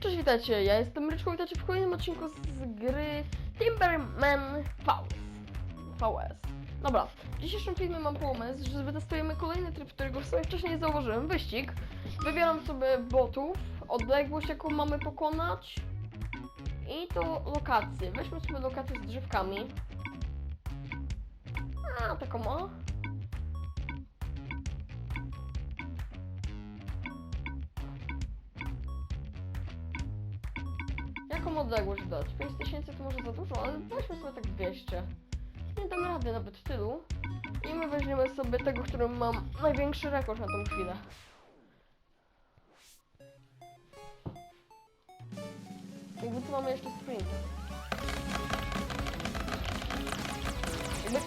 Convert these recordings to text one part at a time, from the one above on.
Cześć, witajcie, ja jestem Ryczko, witajcie w kolejnym odcinku z gry Timberman VS. VS. Dobra, w dzisiejszym filmie mam pomysł, że wytestujemy kolejny tryb, którego w wcześniej zauważyłem, wyścig. Wybieram sobie botów, odległość jaką mamy pokonać i to lokację. Weźmy sobie lokację z drzewkami. A, taką o. Jaką odległość dać? 5000 to może za dużo, ale weźmy sobie tak 200. Nie damy rady nawet tylu. I my weźmiemy sobie tego, którym mam największy rekord na tą chwilę. Jakby tu mamy jeszcze sprint. Jakby...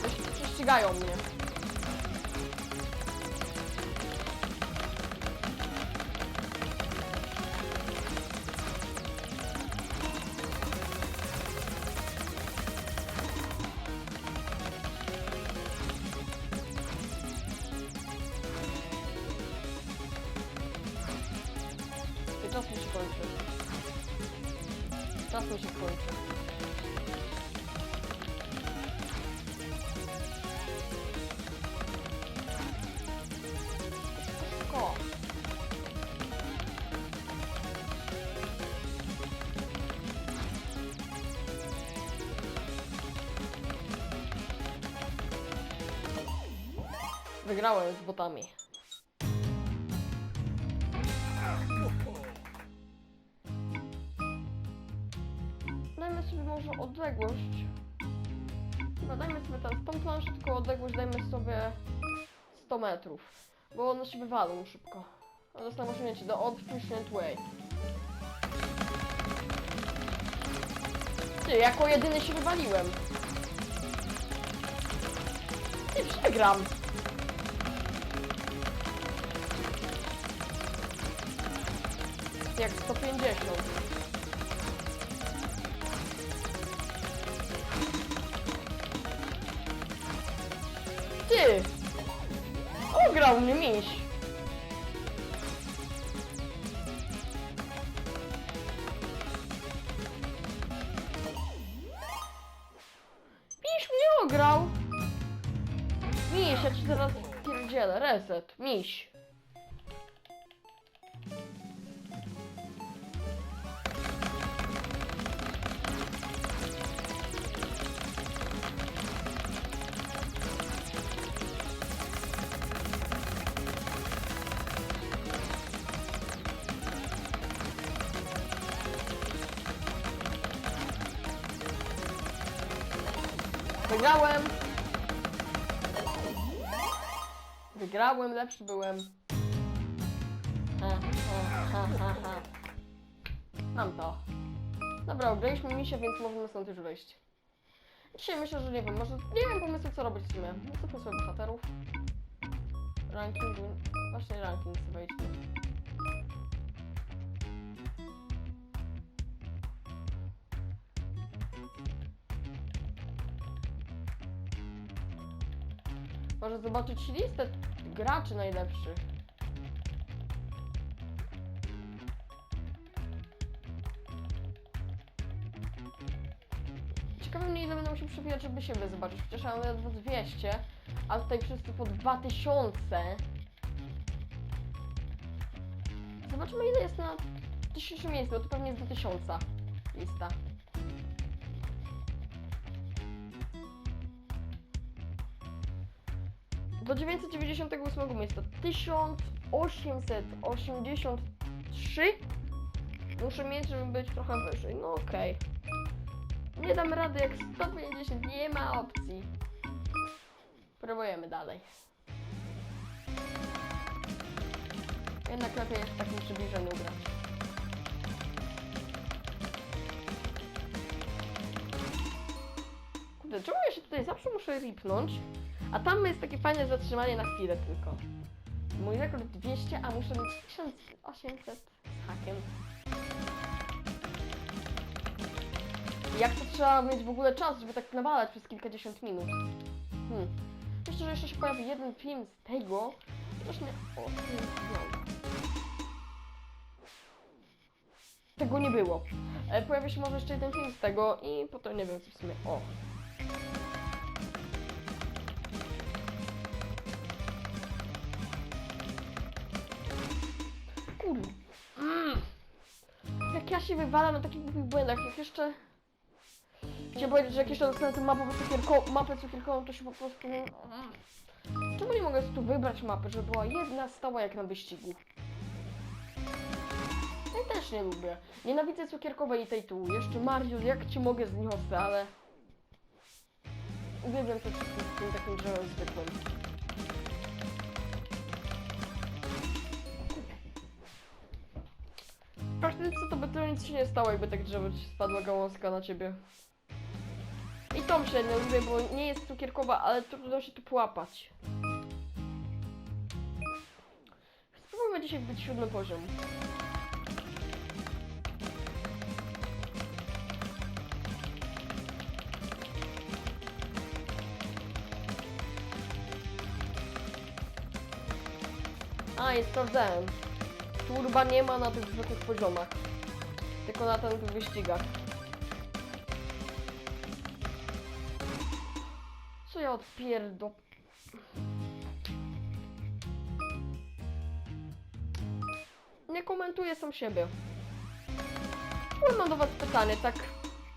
Prześ- Prześcigają mnie. Wygrałem z botami. Dajmy sobie może odległość. Chyba dajmy sobie tam stąd planszę, tylko odległość dajmy sobie 100 metrów. Bo one się wywalą szybko. A dostałem osiągnięcie do Efficient Way. Ty, jako jedyny się wywaliłem. Ty, przegram. Jak 150. Ty! Ograł mnie miś! Miś mnie ograł! Miś, ja ci teraz pierdzielę, reset, miś. Wygrałem! Wygrałem, lepszy byłem. Mam to. Dobra, ugraliśmy misie, więc możemy stąd już wyjść. Dzisiaj myślę, że nie wiem, może nie wiem pomysłu co robić w sumie. Zróbmy sobie bohaterów. Ranking, właśnie ranking sobie wejdźmy. Może zobaczyć listę graczy najlepszych. Ciekawe mnie ile będę musiał przebijać, żeby siebie zobaczyć. Przecież ja mam ledwo 200, a tutaj wszyscy po 2000. Zobaczymy ile jest na dzisiejszym miejscu, bo to pewnie jest do 1000 lista. Do 998 miejsca 1883 Muszę mieć, żeby być trochę wyżej. No okej. Nie dam rady jak 150, nie ma opcji. Próbujemy dalej. Jednak lepiej jest w takim przybliżeniu grać. Kurde, czemu ja się tutaj zawsze muszę ripnąć? A tam jest takie fajne zatrzymanie na chwilę tylko. Mój rekord 200, a muszę mieć 1800 z hakiem. Jak to trzeba mieć w ogóle czas, żeby tak nawalać przez kilkadziesiąt minut? Hmm. Myślę, że jeszcze się pojawi jeden film z tego Strasznie... O. Tego nie było. E, pojawi się może jeszcze jeden film z tego i potem nie wiem co w sumie. O. się wywalam na takich głupich błędach, jak jeszcze... Chciałem powiedzieć, że jak jeszcze dostanę tę mapę cukierko, mapę cukierkową, to się po prostu... Czemu nie mogę tu wybrać mapy, żeby była jedna stała jak na wyścigu? Ja też nie lubię. Nienawidzę cukierkowej i tej tu. Jeszcze Mariusz, jak ci mogę zniosę, ale... Uwielbiam to wszystko z tym takim drzewem zwykłym. Praktyce to by to nic się nie stało, jakby tak drzewo ci spadła gałązka na ciebie. I tą średnio lubię, bo nie jest cukierkowa, ale trudno się tu połapać. Spróbujmy dzisiaj być siódmy poziom. A, i sprawdzałem. Turba nie ma na tych zwykłych poziomach. Tylko na tych wyścigach. Co ja odpierdo... Nie komentuję sam siebie. Mam do was pytanie, tak...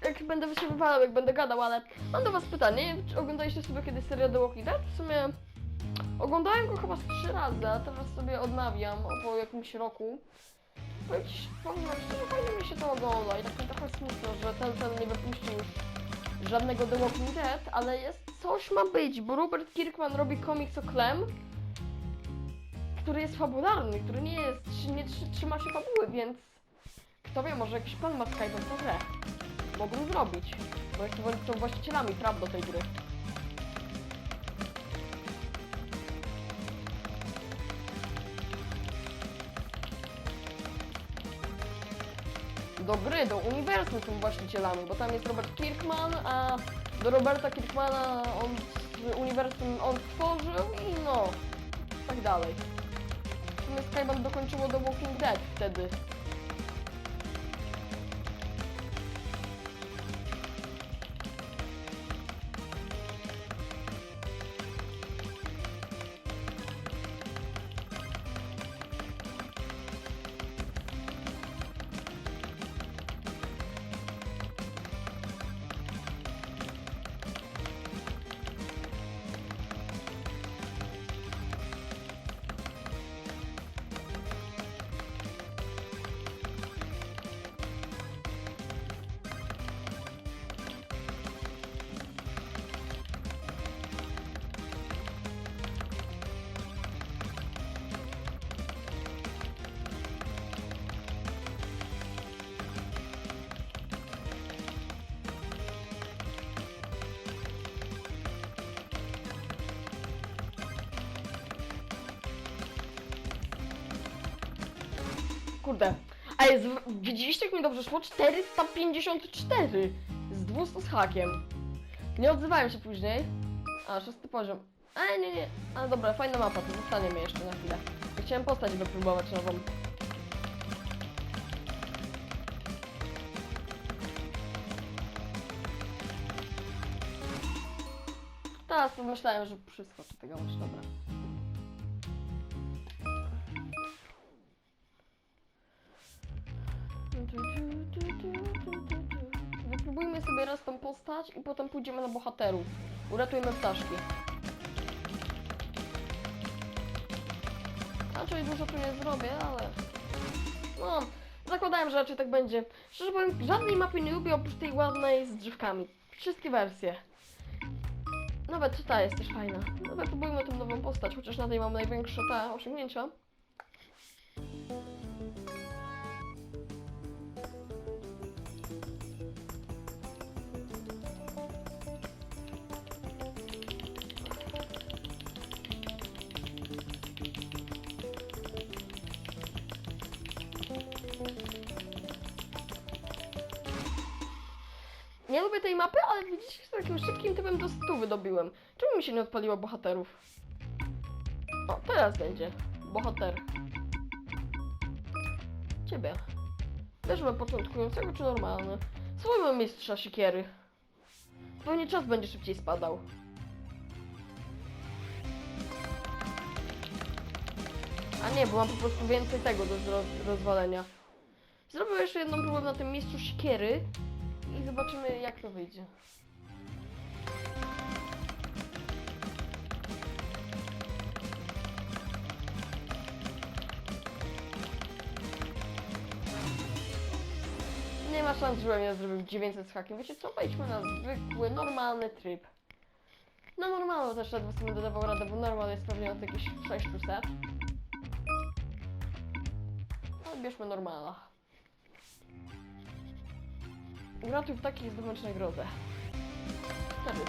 Jak będę się jak będę gadał, ale mam do was pytanie. Czy oglądaliście sobie kiedyś serial The Walking Dead? W sumie... Oglądałem go chyba trzy razy, a teraz sobie odnawiam po jakimś roku. Powiem ci, powiem fajnie mi się to ogląda i tak mi trochę smutno, że ten, ten nie wypuścił już żadnego The Walking Dead, ale jest, coś ma być, bo Robert Kirkman robi komiks o Clem, który jest fabularny, który nie jest, nie trzy- trzyma się fabuły, więc kto wie, może jakiś pan ma Skype w grę. Mogą zrobić, bo to są właścicielami praw do tej gry. Do gry, do uniwersum są właścicielami, bo tam jest Robert Kirkman, a do Roberta Kirkmana on uniwersum on stworzył i no, tak dalej. W sumie Skybound dokończyło The Walking Dead wtedy. Kurde. A jest, widzieliście jak mi dobrze szło? 454 z 200 z hakiem. Nie odzywałem się później. A, szósty poziom. A, nie, nie. A, dobra, fajna mapa, to zostaniemy jeszcze na chwilę. Ja Chciałem postać wypróbować nową. Teraz pomyślałem, że przyskoczę tego już, dobra. Wypróbujmy sobie raz tą postać i potem pójdziemy na bohaterów. Uratujmy ptaszki. Raczej dużo tu nie zrobię, ale... No, zakładałem, że raczej tak będzie. Szczerze powiem, żadnej mapy nie lubię oprócz tej ładnej z drzewkami. Wszystkie wersje. Nawet ta jest też fajna. No, wypróbujmy tą nową postać, chociaż na tej mam największe te osiągnięcia. Nie lubię tej mapy, ale widzicie, że takim szybkim typem do stu wydobiłem. Czemu mi się nie odpaliło bohaterów? O, teraz będzie. Bohater. Ciebie. Weźmy początkującego czy normalny? Spróbujmy mistrza siekiery. Pewnie czas będzie szybciej spadał. A nie, bo mam po prostu więcej tego do rozwalenia. Zrobię jeszcze jedną próbę na tym mistrzu siekiery zobaczymy jak to wyjdzie. Nie ma szans, żebym ja zrobił 900 z hakiem. Wiecie co? Wejdźmy na zwykły, normalny tryb. Na normalu też ledwo sobie dodawał radę, bo normal jest pewnie od jakichś 600. Ale bierzmy normala. Gratuj ptaki i zdobądź nagrodę. 400.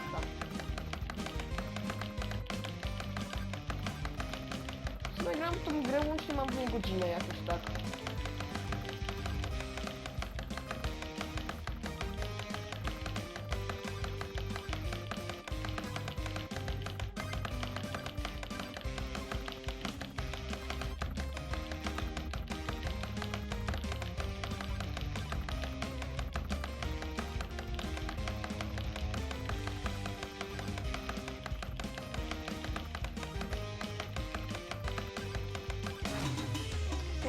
W sumie gram tą grę łącznie mam w niej godzinę jakoś tak.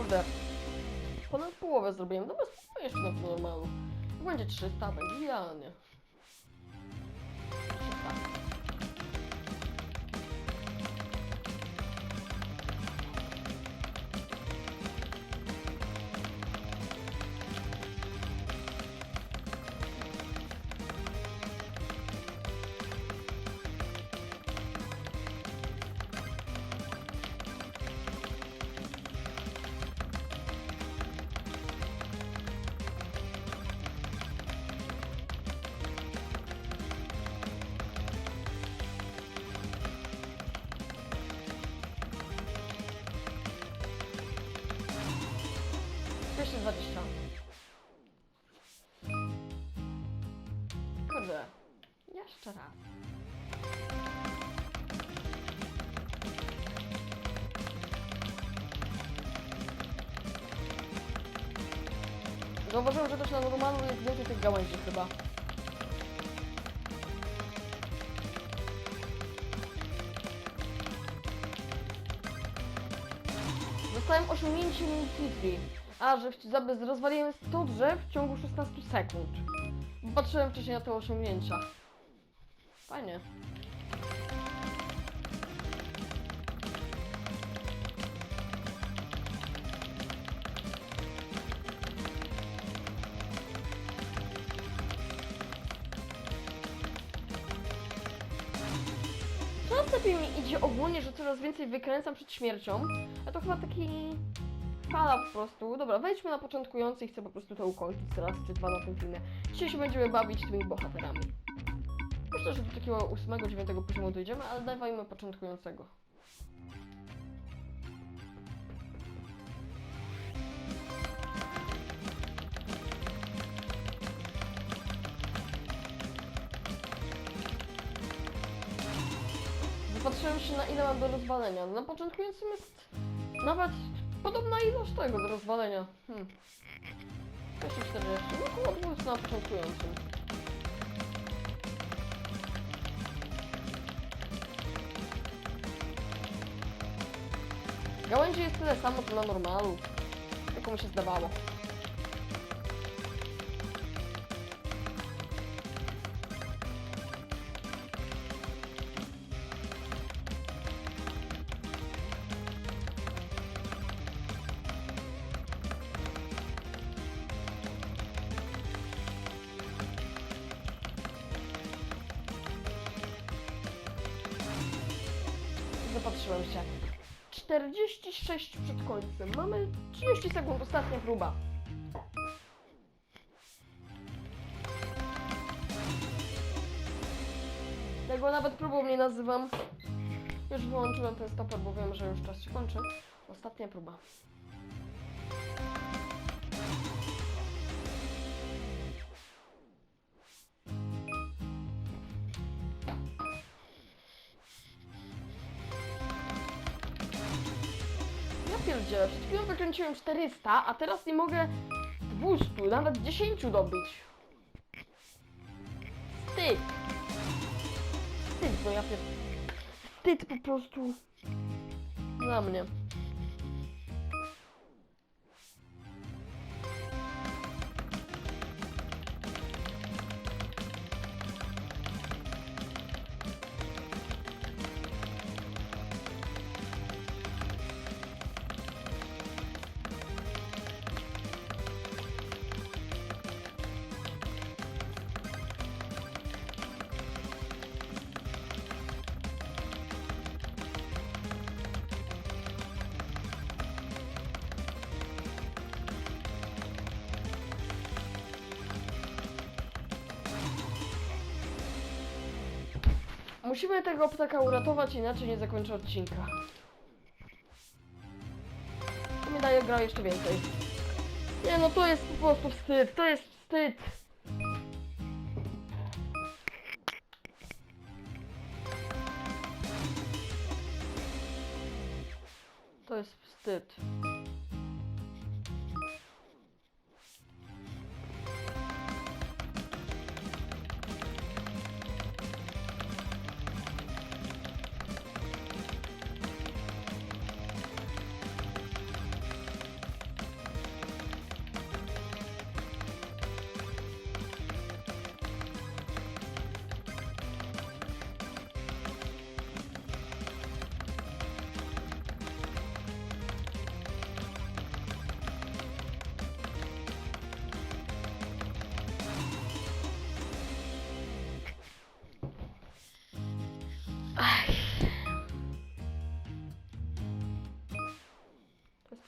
Kurde. Ponad połowę zrobiłem. Dobra, spróbuję jeszcze na to normalu. Jak będzie 300, będzie idealnie. Zauważyłem, że też na normalu jest więcej tych gałęzi chyba. Dostałem osiągnięcie multitri. A, że rozwaliłem 100 drzew w ciągu 16 sekund. Patrzyłem wcześniej na te osiągnięcia. Fajnie. Lepiej mi idzie ogólnie, że coraz więcej wykręcam przed śmiercią. A to chyba taki fala po prostu. Dobra, wejdźmy na początkujący i chcę po prostu to ukończyć raz czy dwa na tym filmie. Dzisiaj się będziemy bawić tymi bohaterami. Myślę, że do takiego 8-9 poziomu dojdziemy, ale dawajmy początkującego. Zapatrzyłem się na ile mam do rozwalenia. Na początkującym jest nawet podobna ilość tego do rozwalenia. Hmm. 240, no około 200 na początkującym. Gałęzi jest tyle samo co na normalu. Jak mi się zdawało. 46 przed końcem. Mamy 30 sekund, ostatnia próba. Tego nawet próbą nie nazywam. Już wyłączyłem ten stoper, bo wiem, że już czas się kończy. Ostatnia próba. Pierdzielę, przed chwilą wykręciłem 400, a teraz nie mogę 200, nawet 10 dobyć. Wstyd. Wstyd, no ja pier... Wstyd po prostu. Dla mnie. Musimy tego ptaka uratować, inaczej nie zakończę odcinka. To mi daje gra jeszcze więcej. Nie no, to jest po prostu wstyd, to jest wstyd.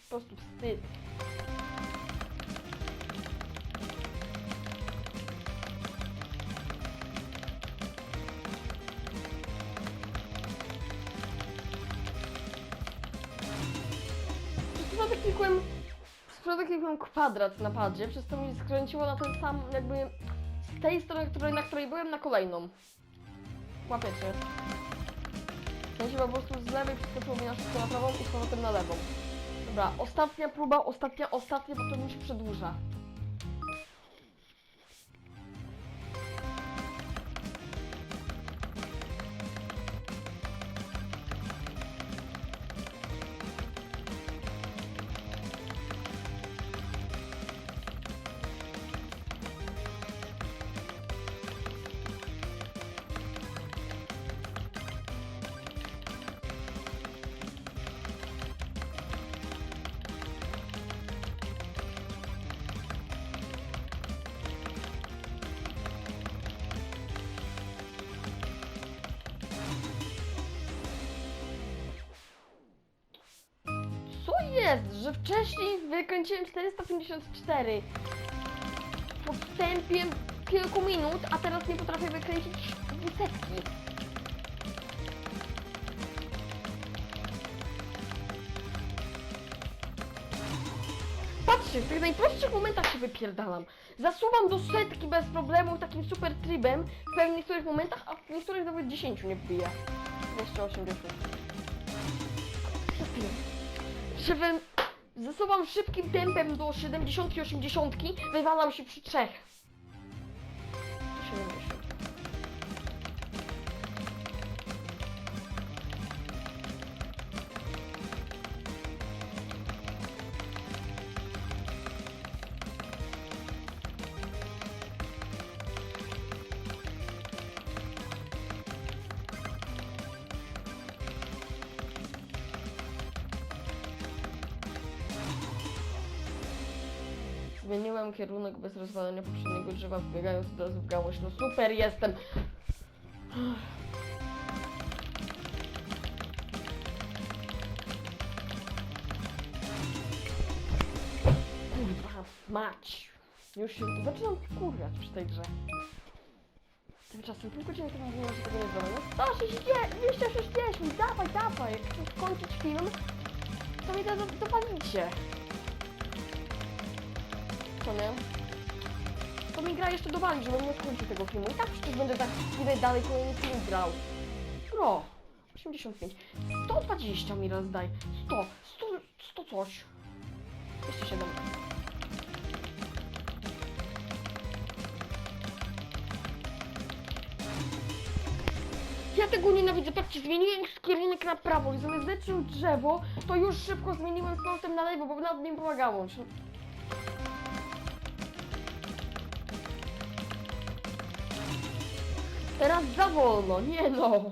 Po prostu wstyd. Przypadek klikłem, kwadrat na padzie, przez to mi skręciło na ten sam, jakby z tej strony, której, na której byłem, na kolejną. Łapiecie? W sensie po prostu z lewej przeskoczyło mi na na prawą i z powrotem na lewą. Dobra, ostatnia próba, ostatnia, ostatnia, bo to mi się przedłuża. Że wcześniej wykręciłem 454 po wstępie kilku minut, a teraz nie potrafię wykręcić dwusetki. Patrzcie, w tych najprostszych momentach się wypierdalam. Zasuwam do setki bez problemu takim super trybem w pewnych niektórych momentach, a w niektórych nawet 10 nie wbija. 280. Żebym zasuwam szybkim tempem do 70 i 80, wywalam się przy trzech. Zmieniłem kierunek bez rozwalenia poprzedniego drzewa, wbiegając od razu w gałąź. No super jestem! Kurwa, mać! Już się zaczynam kurwiać przy tej grze. Tymczasem pół godziny temu mówiłem, że tego nie zrobię. No 160, 260, dawaj, dawaj! Jak chcę skończyć film, to mi to do- dopalicie. Co nie? To mi gra jeszcze dowali, żebym nie skończył tego filmu. I tak przecież będę tak chwilę dalej kolejny film grał. Bro, 85. 120 mi raz daj. 100, 100, 100 coś. Jeszcze 7. Ja tego nienawidzę, patrzcie, zmieniłem kierunek na prawo i zamiast drzewo, to już szybko zmieniłem z na lewo, bo nad nim była Teraz za wolno, nie no.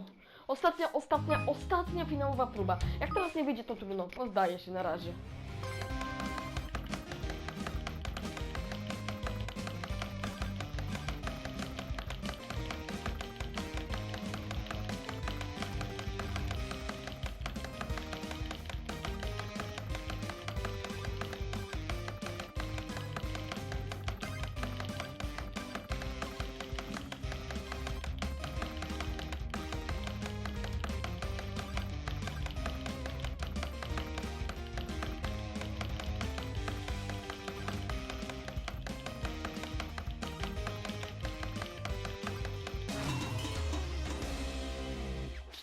Ostatnia, ostatnia, ostatnia finałowa próba. Jak teraz nie wyjdzie, to trudno, pozdaję się na razie.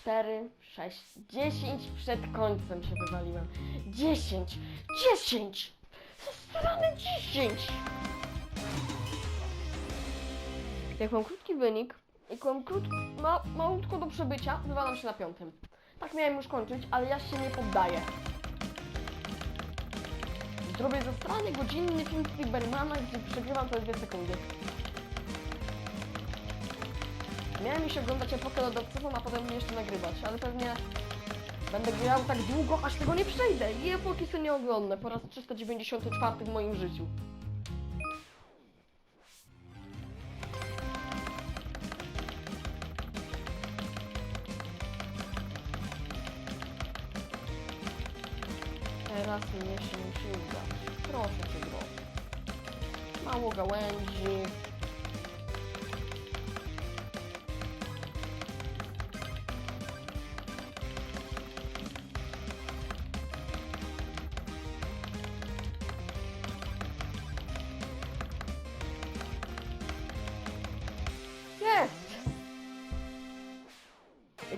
Cztery, sześć, dziesięć przed końcem się wywaliłem. Dziesięć! Dziesięć! Strony dziesięć! Jak mam krótki wynik, jak mam krót, ma, malutko do przebycia, wywalam się na piątym. Tak miałem już kończyć, ale ja się nie poddaję. Zrobię ze strony godzinny film Libermana, gdzie przegrywam te dwie sekundy. Miałem się oglądać epokę lodowcową, a potem jeszcze nagrywać, ale pewnie będę grał tak długo, aż tego nie przejdę i epoki sobie nie oglądam po raz 394 w moim życiu. Teraz mnie się musi udać. Proszę cię, bro. Mało gałęzi.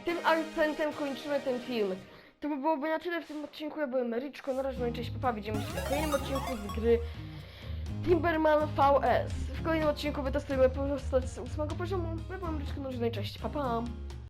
Tym akcentem kończymy ten film. To by byłoby na tyle w tym odcinku. Ja byłem Ryczko, na razie cześć, papa. Widzimy się w kolejnym odcinku z gry Timberman VS. W kolejnym odcinku wytestujemy postać z ósmego poziomu. Ja byłem Ryczko, no cześć, papa.